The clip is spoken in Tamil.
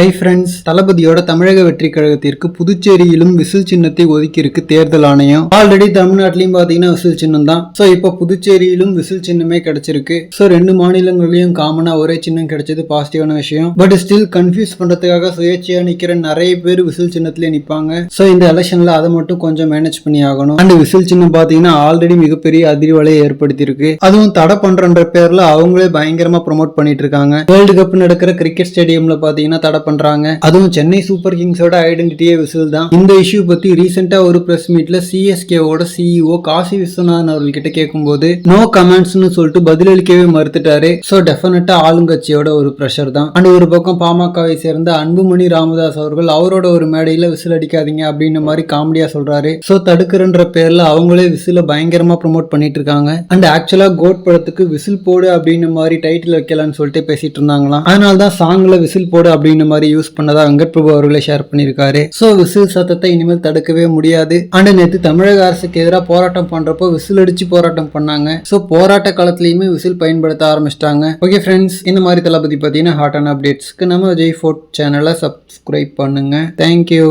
ஹை ஃப்ரெண்ட்ஸ் தளபதியோட தமிழக வெற்றி கழகத்திற்கு புதுச்சேரியிலும் விசில் சின்னத்தை ஒதுக்கியிருக்கு தேர்தல் ஆணையம். ஆல்ரெடி தமிழ்நாட்டிலையும் பாத்தீங்கன்னா விசில் சின்னம் தான். ஸோ இப்போ புதுச்சேரியிலும் விசில் சின்னமே கிடைச்சிருக்கு. ஸோ ரெண்டு மாநிலங்களிலும் காமனா ஒரே சின்னம் கிடைச்சது பாசிட்டிவான விஷயம். பட் ஸ்டில் கன்ஃபியூஸ் பண்றதுக்காக சுயேட்சையா நிக்கிற நிறைய பேர் விசில் சின்னத்திலே நிப்பாங்க. ஸோ இந்த எலெக்ஷன்ல அதை மட்டும் கொஞ்சம் மேனேஜ் பண்ணி ஆகணும். அண்ட் விசில் சின்னம் பாத்தீங்கன்னா ஆல்ரெடி மிகப்பெரிய அதிர்வலையை ஏற்படுத்தியிருக்கு. அதுவும் தடை பண்றன்ற பேர்ல அவங்களே பயங்கரமா ப்ரோமோட் பண்ணிட்டு இருக்காங்க. வேர்ல்டு கப் நடக்கிற கிரிக்கெட் ஸ்டேடியம்ல பாத்தீங்கன்னா தடை பண்றாங்க. அதுவும் சென்னை சூப்பர் கிங்ஸோட ஐடென்டிட்டியே விசில் தான். இந்த இஷ்யூ பத்தி ரீசெண்டா ஒரு பிரஸ் மீட்ல சிஎஸ்கேவோட சிஇஓ காசி விஸ்வநாதன் அவர்கிட்ட கேட்கும்போது நோ கமெண்ட்ஸ்னு சொல்லிட்டு பதிலளிக்கவே மறுத்துட்டாரு. சோ டெஃபினட்டா ஆளுங்கட்சியோட ஒரு ப்ரெஷர் தான். அண்ட் ஒரு பக்கம் பாமகவை சேர்ந்த அன்புமணி ராமதாஸ் அவர்கள் அவரோட ஒரு மேடையில விசில் அடிக்காதீங்க அப்படின்னு மாதிரி காமெடியா சொல்றாரு. சோ தடுக்கிறன்ற பேர்ல அவங்களே விசில பயங்கரமா ப்ரோமோட் பண்ணிட்டு இருக்காங்க. அண்ட் ஆக்சுவலா கோட் படத்துக்கு விசில் போடு அப்படின்னு மாதிரி டைட்டில் வைக்கலாம்னு சொல்லிட்டு பேசிட்டு இருந்தாங்களாம். அதனால தான் சாங்ல விசில் போடு அப்படின்னு மாதிரி யூஸ் பண்ணதா வெங்கட் பிரபு அவர்களே ஷேர் பண்ணியிருக்காரு ஸோ விசில் சத்தத்தை இனிமேல் தடுக்கவே முடியாது. அண்ட் நேற்று தமிழக அரசுக்கு எதிராக போராட்டம் பண்றப்போ விசில் அடிச்சு போராட்டம் பண்ணாங்க. ஸோ போராட்ட காலத்திலயுமே விசில் பயன்படுத்த ஆரம்பிச்சிட்டாங்க. ஓகே ஃப்ரெண்ட்ஸ் இந்த மாதிரி தளபதி பார்த்தீங்கன்னா ஹாட் அண்ட் அப்டேட்ஸ்க்கு நம்ம விஜய் ஃபோர்ட் சேனலை சப்ஸ்கிரைப் பண்ணுங்க. Thank you